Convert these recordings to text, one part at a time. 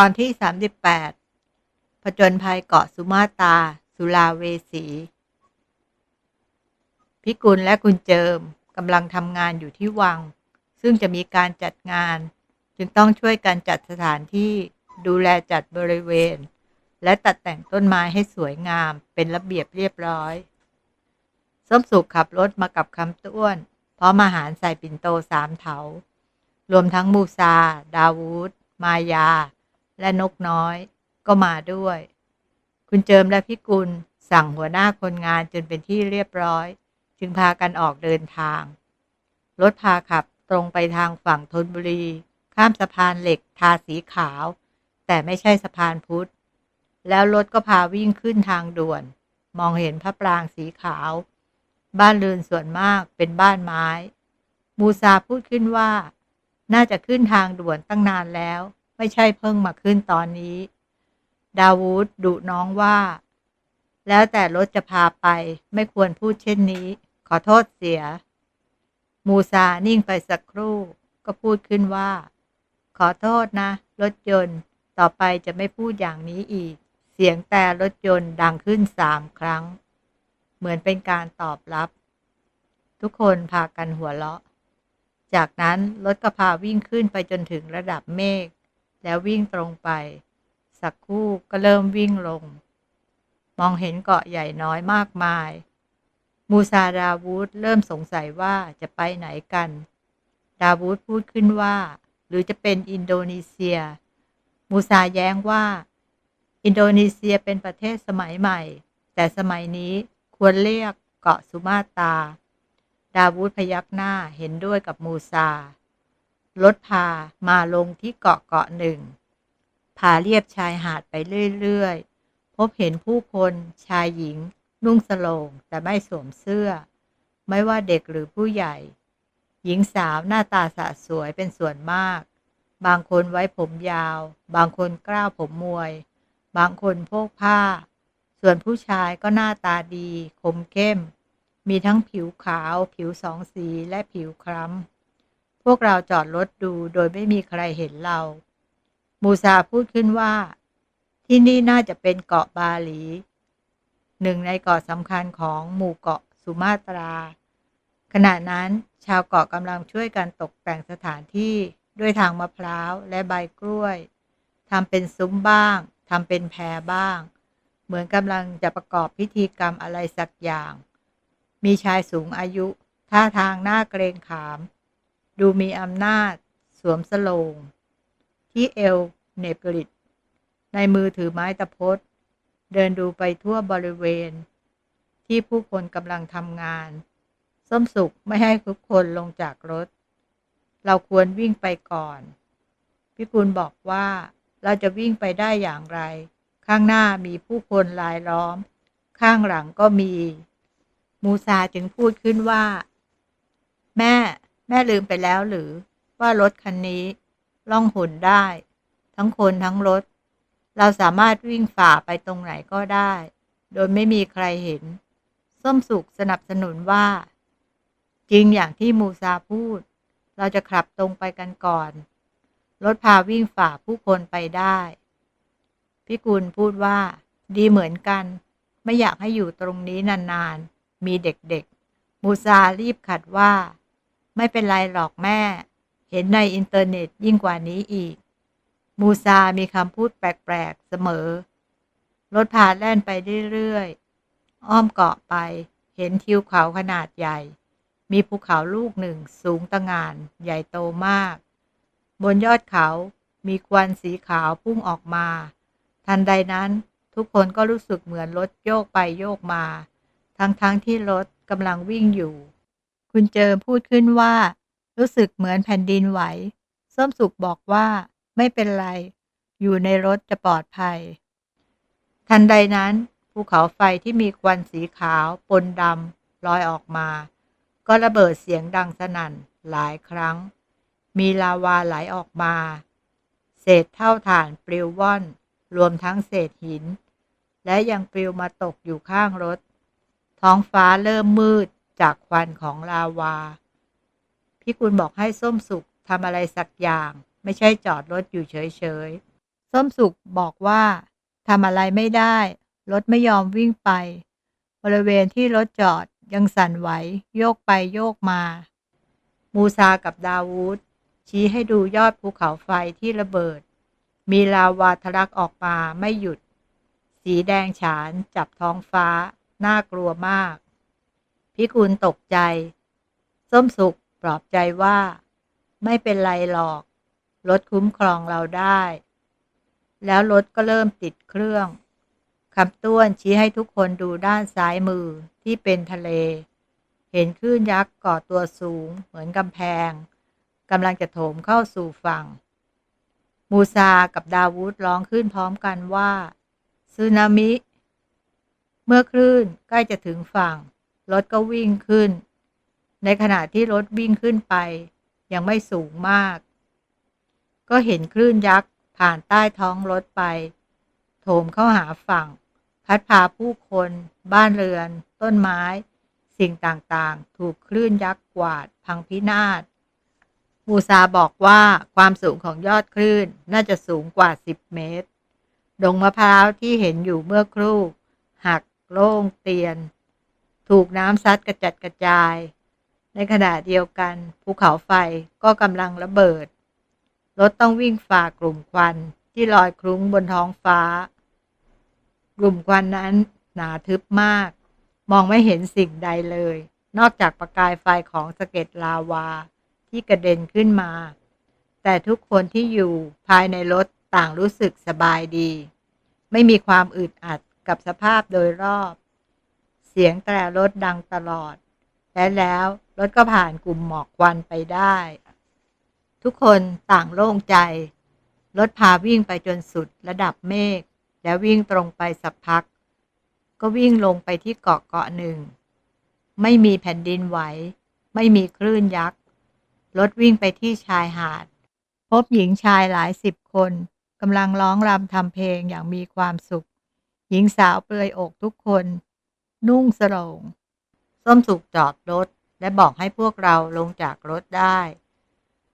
ตอนที่ 38 ผจญภัยเกาะสุมาตา สุลาเวสี พิกุลและคุณเจิมกำลังทำงานอยู่ที่วัง ซึ่งจะมีการจัดงาน จึงต้องช่วยกันจัดสถานที่ดูแลจัดบริเวณ และตัดแต่งต้นไม้ให้สวยงามเป็นระเบียบเรียบร้อย ส้มสุขขับรถมากับคำต้วนพร้อมอาหารใส่ปิ่นโตสามเถา รวมทั้งมูซา ดาวูด มายา และนกน้อย ก็มาด้วย คุณเจิมและพิกุลสั่งหัวหน้าคนงานจนเป็นที่เรียบร้อย จึงพากันออกเดินทาง รถพาขับตรงไปทางฝั่งธนบุรี ข้ามสะพานเหล็กทาสีขาว แต่ไม่ใช่สะพานพุทธ แล้วรถก็พาวิ่งขึ้นทางด่วน มองเห็นพระปรางสีขาว บ้านเรือนส่วนมากเป็นบ้านไม้ มูซาพูดขึ้นว่า น่าจะขึ้นทางด่วนตั้งนานแล้ว ไม่ใช่เพิ่งมาขึ้นตอนนี้ ดาวูดดุน้องว่า แล้วแต่รถจะพาไปไม่ควรพูดเช่นนี้ ขอโทษเสีย มูซานิ่งไปสักครู่ ก็พูดขึ้นว่า ขอโทษนะ รถยนต์ ต่อไปจะไม่พูดอย่างนี้อีก เสียงแต่รถยนต์ดังขึ้นสามครั้ง เหมือนเป็นการตอบรับ ทุกคนพากันหัวเราะ จากนั้นรถก็พาวิ่งขึ้นไปจนถึงระดับเมฆ แล้ววิ่งตรงไป สักครู่ก็เริ่มวิ่งลง มองเห็นเกาะใหญ่น้อยมากมาย มูซาดาวูดเริ่มสงสัยว่าจะไปไหนกัน ดาวูดพูดขึ้นว่า หรือจะเป็นอินโดนีเซีย มูซาแย้งว่า อินโดนีเซียเป็นประเทศสมัยใหม่ แต่สมัยนี้ควรเรียกเกาะสุมาตราดาวูดพยักหน้าเห็นด้วยกับมูซา รถพามาลงที่เกาะเกาะหนึ่ง พาเรียบชายหาดไปเรื่อย ๆ พบเห็นผู้คนชายหญิง นุ่งสโลงแต่ไม่สวมเสื้อ ไม่ว่าเด็กหรือผู้ใหญ่ หญิงสาวหน้าตาสะสวยเป็นส่วนมาก บางคนไว้ผมยาว บางคนกล้าวผมมวย บางคนโพกผ้า ส่วนผู้ชายก็หน้าตาดี คมเข้ม มีทั้งผิวขาว ผิวสองสีและผิวคล้ำ พวกเราจอดรถดูโดยไม่มีใครเห็นเรา มูซาพูดขึ้นว่า ที่นี่น่าจะเป็นเกาะบาหลี หนึ่งในเกาะสำคัญของหมู่เกาะสุมาตรา ขณะนั้นชาวเกาะกำลังช่วยกันตกแต่งสถานที่ด้วยทางมะพร้าวและใบกล้วยทำเป็นซุ้มบ้างทำเป็นแพรบ้าง เหมือนกำลังจะประกอบพิธีกรรมอะไรสักอย่าง มีชายสูงอายุ ท่าทางหน้าเกรงขาม ดูมีอำนาจ สวมสโลง ที่เอวเน็บริดในมือถือไม้ตะพดเดินดูไปทั่วบริเวณ ที่ผู้คนกำลังทำงาน ส้มสุขไม่ให้ทุกคนลงจากรถ เราควรวิ่งไปก่อนพิกุลบอกว่าเราจะวิ่งไปได้อย่างไร ข้างหน้ามีผู้คนลายล้อม ข้างหลังก็มี มูซาจึงพูดขึ้นว่า แม่ แม่ลืมไปแล้วหรือ ว่ารถคันนี้ ล่องหนได้ ทั้งคนทั้งรถ เราสามารถวิ่งฝ่าไปตรงไหนก็ได้ โดยไม่มีใครเห็น ส้มสุขสนับสนุนว่า จริงอย่างที่มูซาพูด เราจะขับตรงไปกันก่อน รถพาวิ่งฝ่าผู้คนไปได้พิกุลพูดว่า ดีเหมือนกัน ไม่อยากให้อยู่ตรงนี้นานๆ มีเด็กๆ มูซารีบขัดว่า ไม่เป็นไรหรอกแม่ เห็นในอินเทอร์เน็ตยิ่งกว่านี้อีก มูซามีคำพูดแปลกๆเสมอ รถพาแล่นไปเรื่อยๆ อ้อมเกาะไป เห็นทิวเขาขนาดใหญ่ มีภูเขาลูกหนึ่งสูงตะงาน ใหญ่โตมาก บนยอดเขามีควันสีขาวพุ่งออกมา ทันใดนั้นทุกคนก็รู้สึกเหมือนรถโยกไปโยกมา ทั้งๆทที่รถกำลังวิ่งอยู่ คุณเจอพูดขึ้นว่า รู้สึกเหมือนแผ่นดินไหว ส้มสุกบอกว่าไม่เป็นไร อยู่ในรถจะปลอดภัย ทันใดนั้น ภูเขาไฟที่มีควันสีขาวปนดำลอยออกมา ก็ระเบิดเสียงดังสนั่นหลายครั้ง มีลาวาไหลออกมา เศษเท่าฐานปลิวว่อน รวมทั้งเศษหิน และยังปลิวมาตกอยู่ข้างรถ ท้องฟ้าเริ่มมืด จากควันของลาวา พี่กุลบอกให้ส้มสุกทำอะไรสักอย่าง ไม่ใช่จอดรถอยู่เฉยๆ ส้มสุกบอกว่าทำอะไรไม่ได้ รถไม่ยอมวิ่งไป บริเวณที่รถจอดยังสั่นไหว โยกไปโยกมา มูซากับดาวูดชี้ให้ดูยอดภูเขาไฟที่ระเบิด มีลาวาทะลักออกมาไม่หยุด สีแดงฉานจับท้องฟ้า น่ากลัวมาก พิกุลตกใจ ส้มสุกปลอบใจว่า ไม่เป็นไรหรอก รถคุ้มครองเราได้ แล้วรถก็เริ่มติดเครื่องคำต้วนชี้ให้ทุกคนดูด้านซ้ายมือที่เป็นทะเล เห็นคลื่นยักษ์ก่อตัวสูงเหมือนกำแพงกำลังจะโถมเข้าสู่ฝั่ง มูซากับดาวูดร้องขึ้นพร้อมกันว่าสึนามิ เมื่อคลื่นใกล้จะถึงฝั่ง รถก็วิ่งขึ้น ในขณะที่รถวิ่งขึ้นไป ยังไม่สูงมาก ก็เห็นคลื่นยักษ์ผ่านใต้ท้องรถไป โถมเข้าหาฝั่ง พัดพาผู้คน บ้านเรือน ต้นไม้ สิ่งต่างๆ ถูกคลื่นยักษ์กวาด พังพินาศมูซาบอกว่าความสูงของยอดคลื่นน่าจะสูงกว่า 10 เมตร ดงมะพร้าวที่เห็นอยู่เมื่อครู่ หักโล่งเตียน ถูกน้ำซัดกระจัดกระจาย ในขณะเดียวกัน ภูเขาไฟก็กำลังระเบิด รถต้องวิ่งฝ่ากลุ่มควันที่ลอยคลุ้งบนท้องฟ้า กลุ่มควันนั้นหนาทึบมาก มองไม่เห็นสิ่งใดเลย นอกจากประกายไฟของสะเก็ดลาวา ที่กระเด็นขึ้นมา แต่ทุกคนที่อยู่ภายในรถต่างรู้สึกสบายดี ไม่มีความอึดอัดกับสภาพโดยรอบ สียงแตรรถดังตลอด และแล้วรถก็ผ่านกลุ่มหมอกควันไปได้ ทุกคนต่างโล่งใจ รถพาวิ่งไปจนสุดระดับเมฆ แล้ววิ่งตรงไปสักพัก ก็วิ่งลงไปที่เกาะเกาะหนึ่ง ไม่มีแผ่นดินไหว ไม่มีคลื่นยักษ์ รถวิ่งไปที่ชายหาด พบหญิงชายหลายสิบคนกำลังร้องรำทำเพลงอย่างมีความสุข หญิงสาวเปลือยอกทุกคน นุ่งสรงส้มสุกจอดรถ และบอกให้พวกเราลงจากรถได้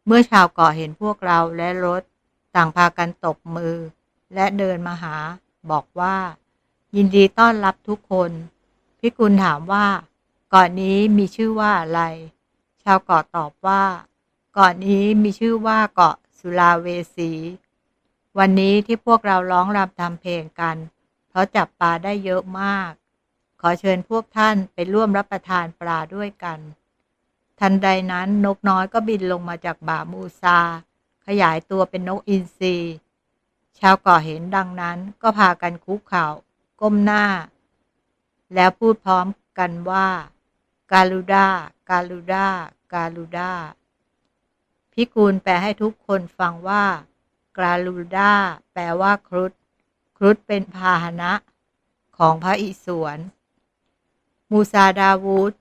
เมื่อชาวเกาะเห็นพวกเราและรถ ต่างพากันตบมือ และเดินมาหา บอกว่า ยินดีต้อนรับทุกคน พิกุลถามว่าเกาะนี้มีชื่อว่าอะไร ชาวเกาะตอบว่าเกาะนี้มีชื่อว่าเกาะสุลาเวสี วันนี้ที่พวกเราร้องรำทำเพลงกัน เพราะจับปลาได้เยอะมาก ขอเชิญพวกท่านไปร่วมรับประทานปลาด้วยกัน ทันใดนั้นนกน้อยก็บินลงมาจากบ่ามูซา ขยายตัวเป็นนกอินทรีชาวเกาะเห็นดังนั้นก็พากันคุกเข่า ก้มหน้า แล้วพูดพร้อมกันว่า กาลูดา กาลูดา กาลูดา พิกูลแปลให้ทุกคนฟังว่า กาลูดา แปลว่าครุฑครุฑเป็นพาหนะของพระอิศวร มูซาดาวูด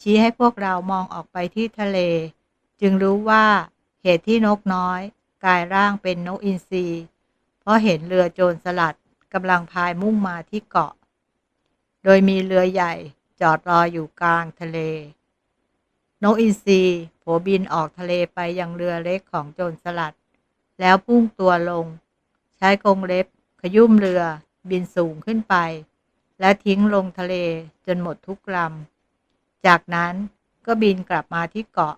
ชี้ให้พวกเรามองออกไปที่ทะเล จึงรู้ว่าเหตุที่นกน้อยกลายร่างเป็นนกอินทรีเพราะเห็นเรือโจรสลัดกำลังพายมุ่งมาที่เกาะ โดยมีเรือใหญ่จอดรออยู่กลางทะเล นกอินทรีโผบินออกทะเลไปยังเรือเล็กของโจรสลัด แล้วพุ่งตัวลง ใช้กรงเล็บขยุ่มเรือบินสูงขึ้นไป และทิ้งลงทะเลจนหมดทุกลำ จากนั้นก็บินกลับมาที่เกาะ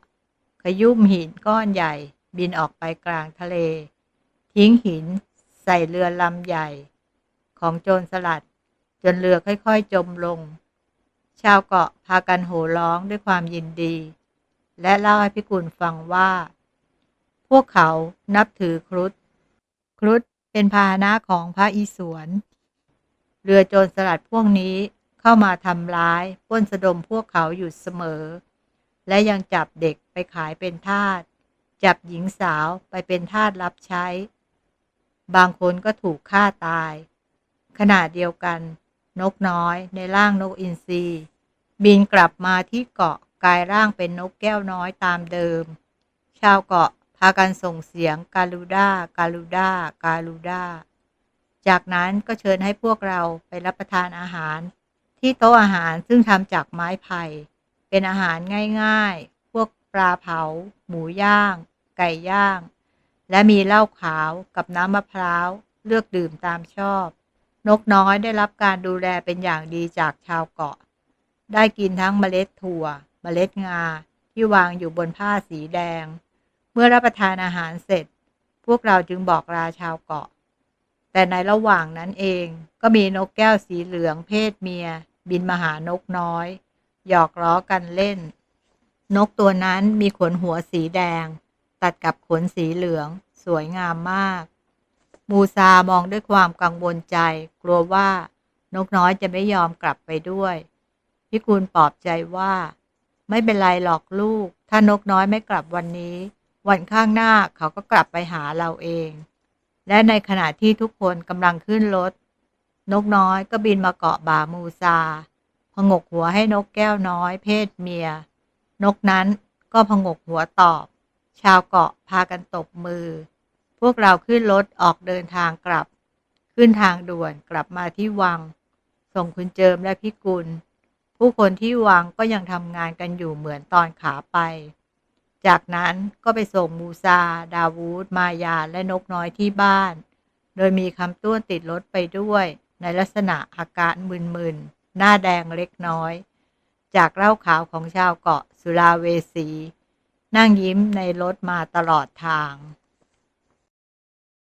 ขยุ่มหินก้อนใหญ่ บินออกไปกลางทะเล ทิ้งหินใส่เรือลำใหญ่ ของโจรสลัด จนเรือค่อยๆจมลง ชาวเกาะพากันโห่ร้องด้วยความยินดี และเล่าให้พิกุลฟังว่า พวกเขานับถือครุฑครุฑเป็นพาหนะของพระอิศวร เรือโจรสลัดพวกนี้เข้ามาทำร้ายป้นสะดมพวกเขาอยู่เสมอ และยังจับเด็กไปขายเป็นทาสจับหญิงสาวไปเป็นทาสรับใช้ บางคนก็ถูกฆ่าตาย ขณะเดียวกัน นกน้อยในร่างนกอินทรีบินกลับมาที่เกาะกลายร่างเป็นนกแก้วน้อยตามเดิม ชาวเกาะพากันส่งเสียงกาลูด้ากาลูด้ากาลูดา จากนั้นก็เชิญให้พวกเราไปรับประทานอาหาร ที่โต๊ะอาหารซึ่งทำจากไม้ไผ่ เป็นอาหารง่ายๆ พวกปลาเผา หมูย่าง ไก่ย่าง และมีเหล้าขาวกับน้ำมะพร้าว เลือกดื่มตามชอบ นกน้อยได้รับการดูแลเป็นอย่างดีจากชาวเกาะ ได้กินทั้งเมล็ดถั่ว เมล็ดงา ที่วางอยู่บนผ้าสีแดง เมื่อรับประทานอาหารเสร็จ พวกเราจึงบอกลาชาวเกาะ แต่ในระหว่างนั้นเองก็มีนกแก้วสีเหลืองเพศเมีย บินมาหานกน้อย หยอกล้อกันเล่น นกตัวนั้นมีขนหัวสีแดง ตัดกับขนสีเหลือง สวยงามมาก มูซามองด้วยความกังวลใจ กลัวว่านกน้อยจะไม่ยอมกลับไปด้วยพิกุลปลอบใจว่า ไม่เป็นไรหรอกลูก ถ้านกน้อยไม่กลับวันนี้ วันข้างหน้าเขาก็กลับไปหาเราเอง และในขณะที่ทุกคนกำลังขึ้นรถ นกน้อยก็บินมาเกาะบ่ามูซาพงกหัวให้นกแก้วน้อย เพศเมีย นกนั้นก็พงกหัวตอบ ชาวเกาะพากันตบมือ พวกเราขึ้นรถออกเดินทางกลับ ขึ้นทางด่วนกลับมาที่วัง ส่งคุณเจิมและพี่กุล ผู้คนที่วังก็ยังทำงานกันอยู่เหมือนตอนขาไป จากนั้นก็ไปส่งมูซา ดาวูด มายา และนกน้อยที่บ้าน โดยมีคำต้วนติดรถไปด้วย ในลักษณะอาการมึนๆ หน้าแดงเล็กน้อย จากเล่าขาวของชาวเกาะสุราเวสี นั่งยิ้มในรถมาตลอดทาง